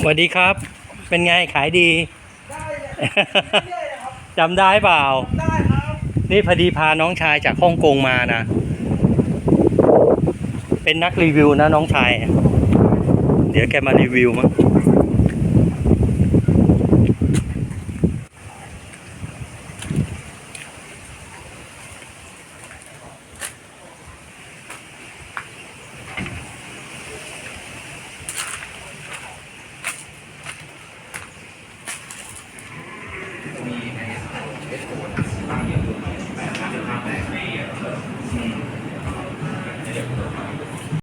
สวัสดีครับ เป็นไงขายดีจำได้เปล่าได้ครับนี่พอดีพาน้องชายจากฮ่องกงมานะ เป็นนักรีวิวนะน้องชาย เดี๋ยวแกมารีวิวมั้ง